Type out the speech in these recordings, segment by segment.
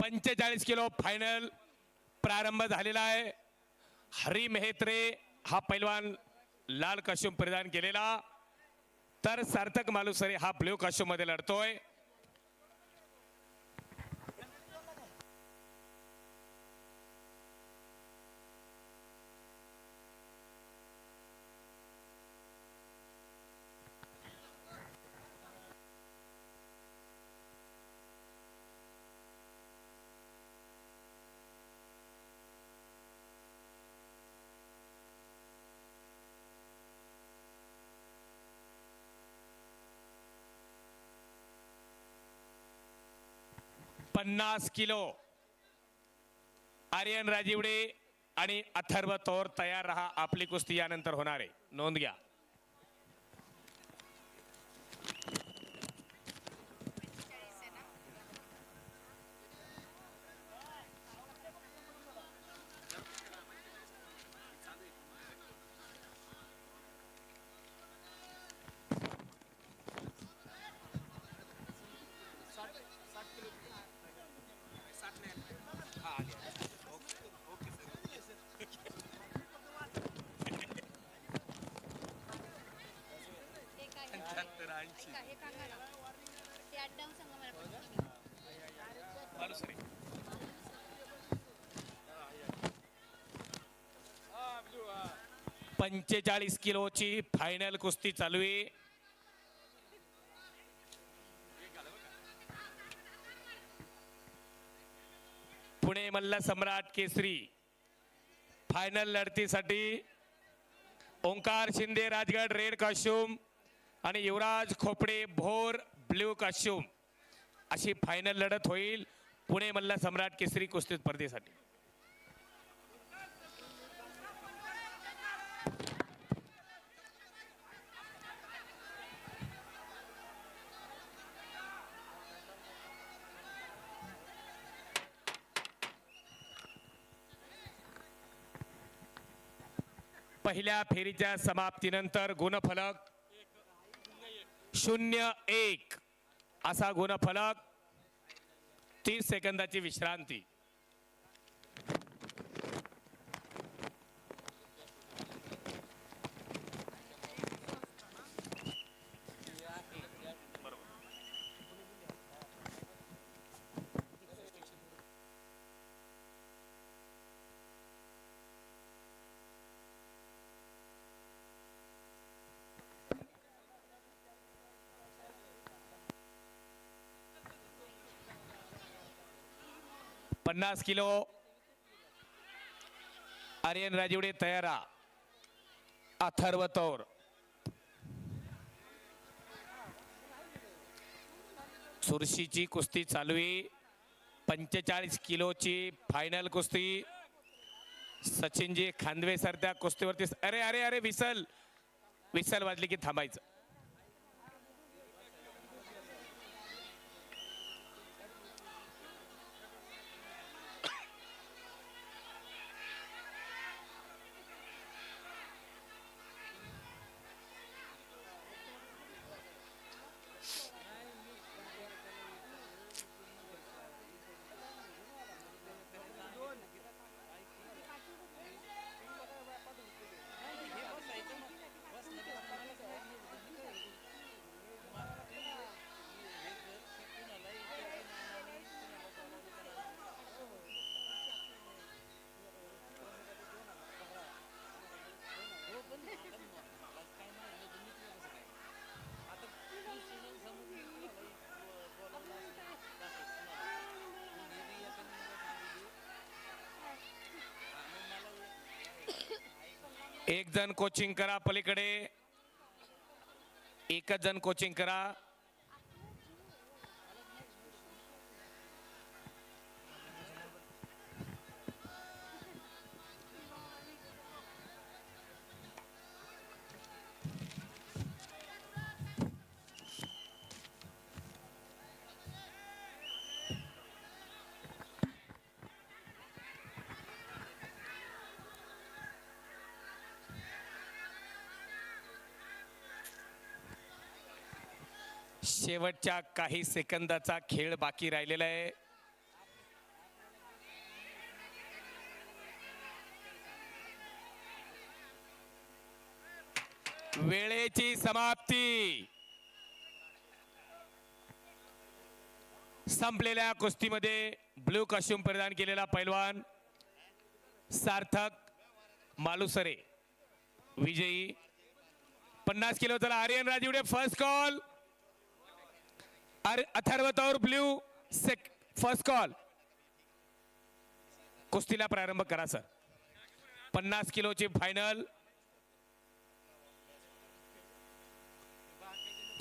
पंचेचाळीस kilo final प्रारंभ झालेला आहे. हरी मेहत्रे हा पैलवान लाल कश्यूम परिधान केलेला. तर सार्थक मालुसरे हा ब्ल्यू कश्यूममध्ये लढतोय. पन्नास किलो. आर्यन राजीवडे आणि अथर्व तोर तयार रहा. आपली कुस्ती यानंतर होणार आहे. नोंद घ्या. मालुसरे पंचेचाळीस किलोची फायनल कुस्ती चालू आहे. पुणे मल्ल सम्राट केसरी फायनल लढतीसाठी ओंकार शिंदे राजगड रेड कॉस्ट्युम आणि युवराज खोपडे भोर ब्ल्यू कॉस्ट्युम अशी फायनल लढत होईल. पुणे मल्ला सम्राट केसरी कुस्ती स्पर्धेसाठी. पहिल्या फेरीच्या समाप्तीनंतर गुणफलक शून्य एक असा गुणफलक तीस सेकंदाची विश्रांती. पन्नास किलो आर्यन राजिवडे तयारा अथर्व तौर. सुरशीची कुस्ती चालू आहे. पंचेचाळीस किलोची फायनल कुस्ती. सचिनजी खांदवे सर त्या कुस्तीवरती अरे अरे अरे विसल. विसल वाजली की थांबायचं. एक जण कोचिंग करा पलीकडे. एकच जण कोचिंग करा. शेवटच्या काही सेकंदाचा खेळ बाकी राहिलेला आहे. वेळेची समाप्ती. संपलेल्या कुस्तीमध्ये ब्लू कॉस्ट्युम परिधान केलेला पैलवान सार्थक मालुसरे विजयी. पन्नास किलोचा Aryan Rajivade first call Atharva Taur blue सेक फर्स्ट कॉल कुस्तीला प्रारंभ करा सर पन्नास किलोची फायनल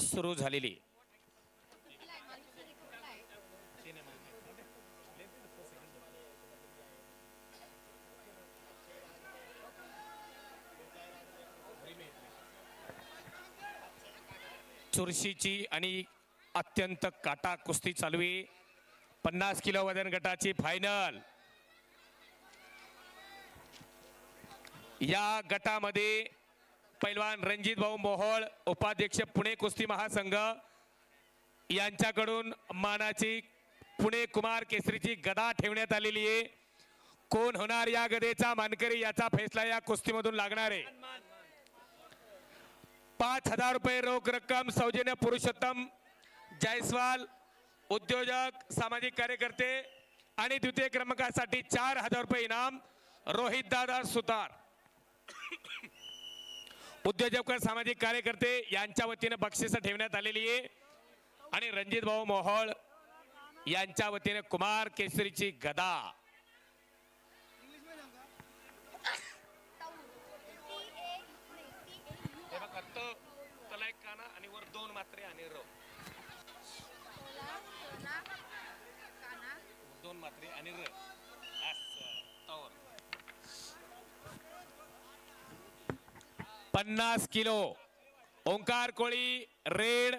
सुरू झालेली. चुरशीची आणि अत्यंत काटा कुस्ती चालू आहे. पन्नास किलो वजन गटाची फायनल या गटामध्ये पैलवान रणजित भाऊ मोहोळ उपाध्यक्ष पुणे कुस्ती महासंघ यांच्याकडून मानाची पुणे कुमार केसरीची गदा ठेवण्यात आलेली आहे. कोण होणार या गदेचा मानकरी याचा फैसला या कुस्तीमधून लागणार आहे. पाच हजार रुपये रोख रक्कम सौजन्य पुरुषोत्तम जायस्वाल उद्योजक सामाजिक कार्यकर्ते आणि द्वितीय क्रमांकासाठी चार हजार रुपये इनाम रोहित दादा सुतार. उद्योजक सामाजिक कार्यकर्ते यांच्या वतीने बक्षीस ठेवण्यात आलेली आहे. आणि रणजित भाऊ मोहोळ यांच्या वतीने कुमार केसरीची गदा. दोन आणि र पन्नास kilo. Omkar Koli red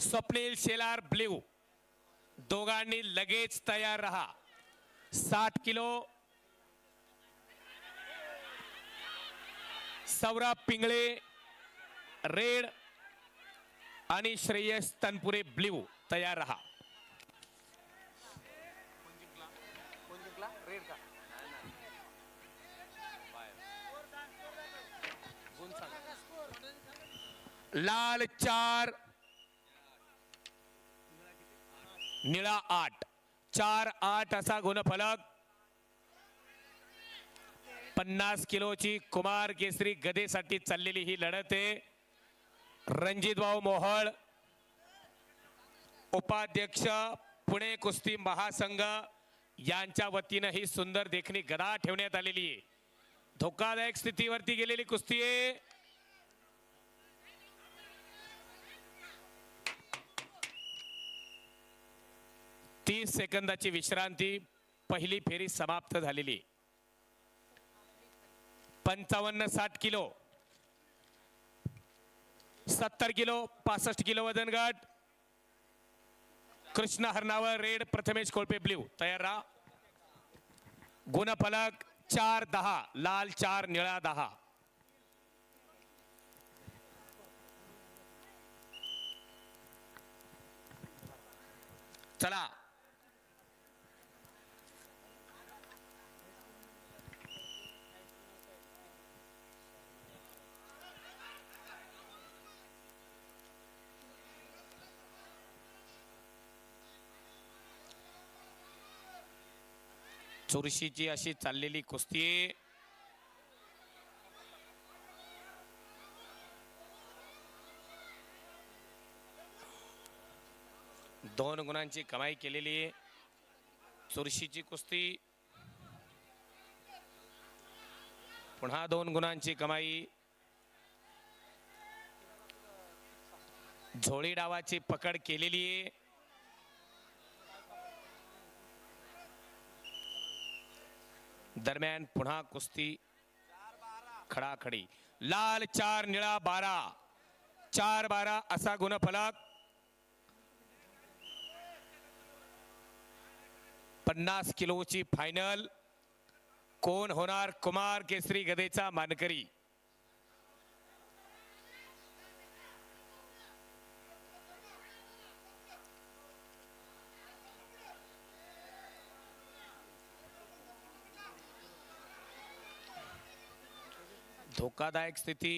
Swapnil Shelar blue. दोघांनी लगेच तयार रहा. साठ किलो. सौरभ पिंगळे रेड आणि श्रेयस तनपुरे ब्ल्यू. तयार रहा. लाल चार. निळा आठ. चार आठ असा गुणफलक. पन्नास किलोची कुमार केसरी गदेसाठी चाललेली ही लढत आहे. रणजित भाऊ मोहळ उपाध्यक्ष पुणे कुस्ती महासंघ. यांच्या वतीनं ही सुंदर देखणी गदा ठेवण्यात आलेली आहे. धोकादायक स्थितीवरती गेलेली कुस्ती आहे. तीस सेकंदाची विश्रांती पहिली फेरी समाप्त झालेली पंचावन्न साठ किलो सत्तर किलो पासष्ट किलो वजन गट. कृष्ण हरणावर रेड प्रथमेश कोळपे ब्ल्यू तयार राहा. गुणफलक चार दहा लाल चार निळा दहा. चला. चुरशीची अशी चाललेली कुस्ती आहे. दोन गुणांची कमाई केलेली आहे. चुरशीची कुस्ती पुन्हा दोन गुणांची कमाई झोळी डावाची पकड केलेली आहे दरम्यान पुन्हा कुस्ती खडाखडी. लाल चार निळा बारा. चार बारा असा गुणफलक. पन्नास किलोची फायनल कोण होणार कुमार केसरी गदेचा मानकरी? धोकादायक स्थिती.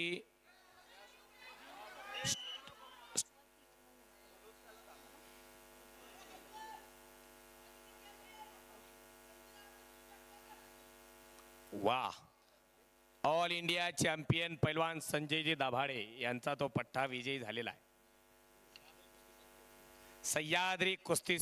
वा ऑल इंडिया चॅम्पियन पैलवान संजयजी दाभाडे यांचा तो पट्टा विजयी झालेला आहे. सह्याद्री कुस्ती